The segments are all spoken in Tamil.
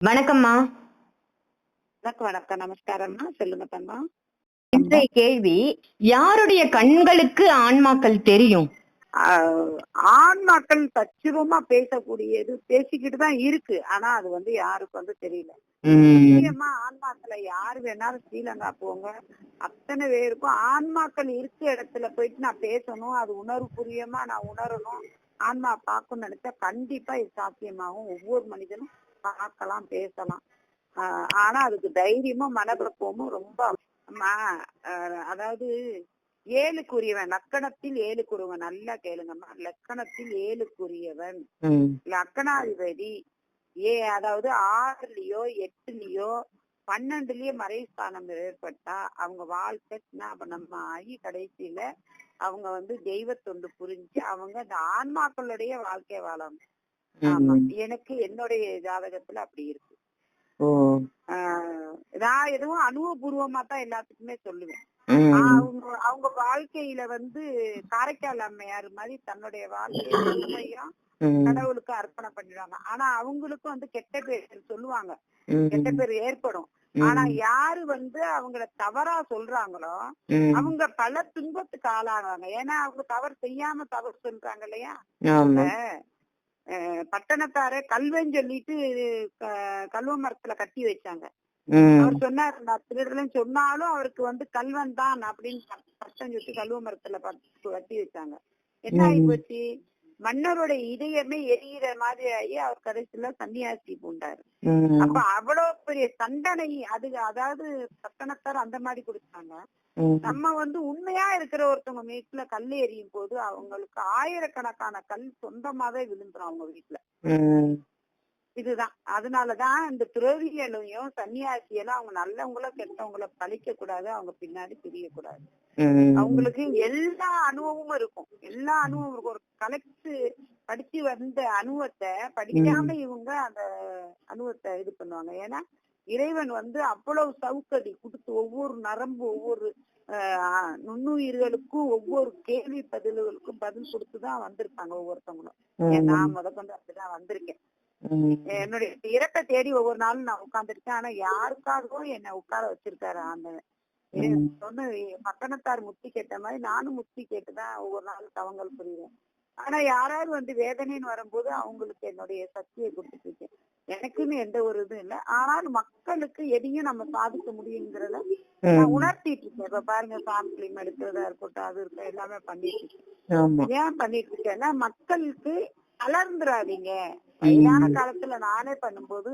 வணக்கம்மா. வணக்கம் வணக்கம். நமஸ்காரம்மா. சொல்லுங்க தங்கம் இன்றைய கேள்வி யாருடைய கண்களுக்கு ஆன்மாக்கள் தெரியும்? ஆன்மாக்கள் தச்சுவமா பேசக்கூடியது பேசிக்கிட்டு தான் இருக்கு. ஆனா அது வந்து யாருக்கு வந்து தெரியல. நிச்சயமா ஆன்மாக்களை யார் வேணாலும் ஸ்ரீலங்கா போங்க. அத்தனை பேருக்கும் ஆன்மாக்கள் இருக்க இடத்துல போயிட்டு நான் பேசணும் அது உணர்வு புரியமா நான் உணரணும் ஆன்மா பார்க்கணும்னு நினைச்சா கண்டிப்பா இது சாத்தியமாகும். ஒவ்வொரு மனிதனும் பார்க்கலாம் பேசலாம். ஆனா அதுக்கு தைரியமும் மனப்பக்குவமும் ரொம்ப அதாவது ஏழுக்குரியவன் லக்கணத்தில் ஏழுக்குரியவன். நல்லா கேளுங்கம்மா. லக்கணத்தில் ஏழுக்குரியவன். லக்கணாதிபதி ஏ அதாவது ஆறுலயோ எட்டுலயோ பன்னெண்டுலயோ மறைஸ்தானம் ஏற்பட்டா அவங்க வாழ்க்கை சின்னாபனம் ஆகி கடைசியில அவங்க வந்து தெய்வ தொண்டு புரிஞ்சு அவங்க அந்த ஆன்மாக்களுடைய வாழ்க்கை வாழணும். ஆமா. எனக்கு என்னுடைய ஜாதகத்துல அப்படி இருக்கு. நான் எதுவும் அனுபவபூர்வமா தான் எல்லாத்துக்குமே சொல்லுவேன். அவங்க அவங்க வாழ்க்கையில வந்து காரைக்கால் அம்மையார் மாதிரி தன்னுடைய வாழ்க்கையை முழுமையா உம் கடவுளுக்கு அர்ப்பணம் பண்ணிடுவாங்க. ஆனா அவங்களுக்கும் வந்து கெட்ட பேர் சொல்லுவாங்க. கெட்ட பேர் ஏற்படும். ஆனா யாரு வந்து அவங்கள தவறா சொல்றாங்களோ அவங்க பல துன்பத்துக்கு ஆளாகிறாங்க ஏன்னா அவங்க தவறு செய்யாம தவறு சொல்றாங்க இல்லையா? பட்டணத்தார கல்வன்னு சொல்லிட்டு கல்வ மரத்துல கட்டி வச்சாங்க. அவர் சொன்னார் நான் திருடலன்னு சொன்னாலும் அவருக்கு வந்து கல்வன் தான் அப்படின்னு பட்டம் சுத்தி கல்வ மரத்துல கட்டி வச்சாங்க. என்ன ஆகி. போச்சு மன்னரோட இதயமே எரியிற மாதிரி ஆகி அவர் கடைசியில சன்னியாசி பூண்டாரு. அப்ப அவ்வளவு பெரிய தண்டனை அது அதாவது பட்டணத்தார் அந்த மாதிரி கொடுத்தாங்க. நம்ம வந்து உண்மையா இருக்கிற ஒருத்தவங்க வீட்டுல கல் எறியும் போது அவங்களுக்கு ஆயிரக்கணக்கான கல் சொந்தமாவே விழுந்துரும் அவங்க வீட்டுல இதுதான். அதனாலதான் இந்த துறவியலையும் சன்னியாசியெல்லாம் அவங்க நல்லவங்கள கெட்டவங்கள பழிக்க கூடாது அவங்க பின்னாடி தெரியக்கூடாது. அவங்களுக்கு எல்லா அனுபவமும் இருக்கும். எல்லா அனுபவம் இருக்கும். ஒரு கலெக்ட் படிச்சு வந்த அனுபவத்தை படிக்காம இவங்க அந்த அனுபவத்தை இது பண்ணுவாங்க. ஏன்னா இறைவன் வந்து அவ்வளவு சவுக்கடி கொடுத்து ஒவ்வொரு நரம்பு ஒவ்வொரு நுண்ணுயிர்களுக்கும் ஒவ்வொரு கேள்வி பதில்களுக்கும் பதில் கொடுத்துதான் வந்திருப்பாங்க ஒவ்வொருத்தவங்களும். நான் முத கொண்டு அப்படிதான் வந்திருக்கேன். என்னுடைய இறப்பை தேடி ஒவ்வொரு நாளும் நான் உட்கார்ந்துருக்கேன். ஆனா யாருக்காகவும் என்னை உட்கார வச்சிருக்காரு ம். சொன்ன பட்டணத்தார் முக்தி கேட்ட மாதிரி நானும் முக்தி கேட்டுதான் ஒவ்வொரு நாளும் தவங்கள் புரியுறேன் ஆனா யாராவது வந்து வேதனைன்னு வரும்போது அவங்களுக்கு என்னுடைய சக்தியை கொடுத்துட்டு இருக்கேன். எனக்குன்னு எந்த ஒரு இதுவும் இல்லை. ஆனால் மக்களுக்கு எதையும் நம்ம சாதிக்க முடியுங்கிறத உணர்த்திட்டு இருக்கேன். இப்ப பாருங்க சாம்பிளிங் எடுக்கிறதா இருக்கட்டும் அது இருக்கட்டும் எல்லாமே பண்ணிட்டு இருக்கேன். ஏன் பண்ணிட்டு இருக்கேன்னா மக்களுக்கு கலர்ந்துராதீங்க வயதான காலத்துல நானே பண்ணும்போது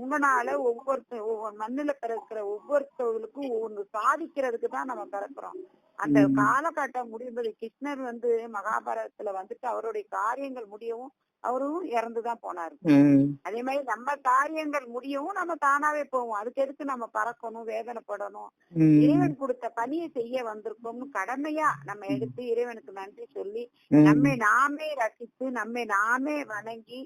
உங்களால ஒவ்வொருத்த ஒவ்வொரு மண்ணுல பிறக்கிற ஒவ்வொருத்தவங்களுக்கும் ஒவ்வொன்று சாதிக்கிறதுக்கு தான் நம்ம பிறக்கிறோம். அந்த. காலகட்டம் முடியும்போது கிருஷ்ணர் வந்து மகாபாரதத்துல வந்துட்டு அவருடைய காரியங்கள் முடியவும் அவரும் இறந்துதான் போனாரு. அதே மாதிரி நம்ம காரியங்கள் முடியவும் நம்ம தானாவே போவோம். அதுக்கு எதுக்கு நம்ம பறக்கணும் வேதனைப்படணும்? இறைவன் கொடுத்த பணியை செய்ய வந்திருக்கோம்னு கடமையா நம்ம எடுத்து இறைவனுக்கு நன்றி சொல்லி நம்மை நாமே ரசித்து நம்மை நாமே வணங்கி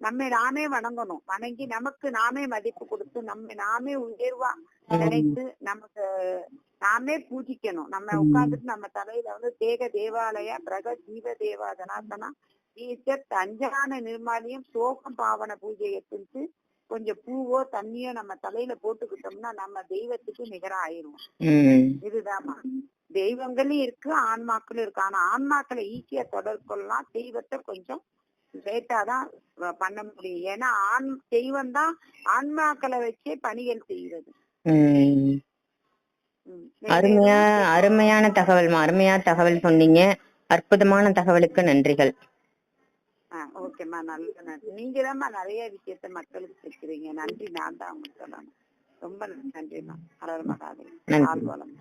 நம்மை நாமே வணங்கணும். வணங்கி நமக்கு நாமே மதிப்பு கொடுத்து நம்மை நாமே உயர்வா நினைத்து நமக்கு நாமே பூஜிக்கணும். நம்ம. உட்கார்ந்துட்டு நம்ம தலையில வந்து தேக தேவாலய பிரக ஜீவ தேவா ஈச்சத் அஞ்சான நிர்மாலியம் சோகம் பாவன பூஜையை செஞ்சு கொஞ்சம் பூவோ தண்ணியோ நம்ம தலையில போட்டுக்கிட்டோம்னா நம்ம தெய்வத்துக்கு நிகரா ஆயிரும். உம் இதுதாம்மா. தெய்வங்களும் இருக்கு ஆன்மாக்களும் இருக்கு. ஆனா ஆன்மாக்களை ஈஸியா தொடர்பு கொள்ளலாம் தெய்வத்தை கொஞ்சம் லேட்டா தான் வ- பண்ண முடியும். ஏன்னா ஆண் தெய்வம் தான் ஆன்மாக்களை வச்சே பணிகள் செய்கிறது. ம். அருமையா அருமையான தகவல் அருமையா தகவல் சொன்னீங்க. அற்புதமான தகவலுக்கு நன்றிகள். ஓகேம்மா. நல்ல நன்றி. நீங்க தான்மா நிறைய விஷயத்த மக்களுக்கு சேர்க்கிறீங்க நன்றி. நான் தான் உங்களுக்கு சொல்லணும். ரொம்ப நன்றிம்மா. நன்றி. ஆள் வளம்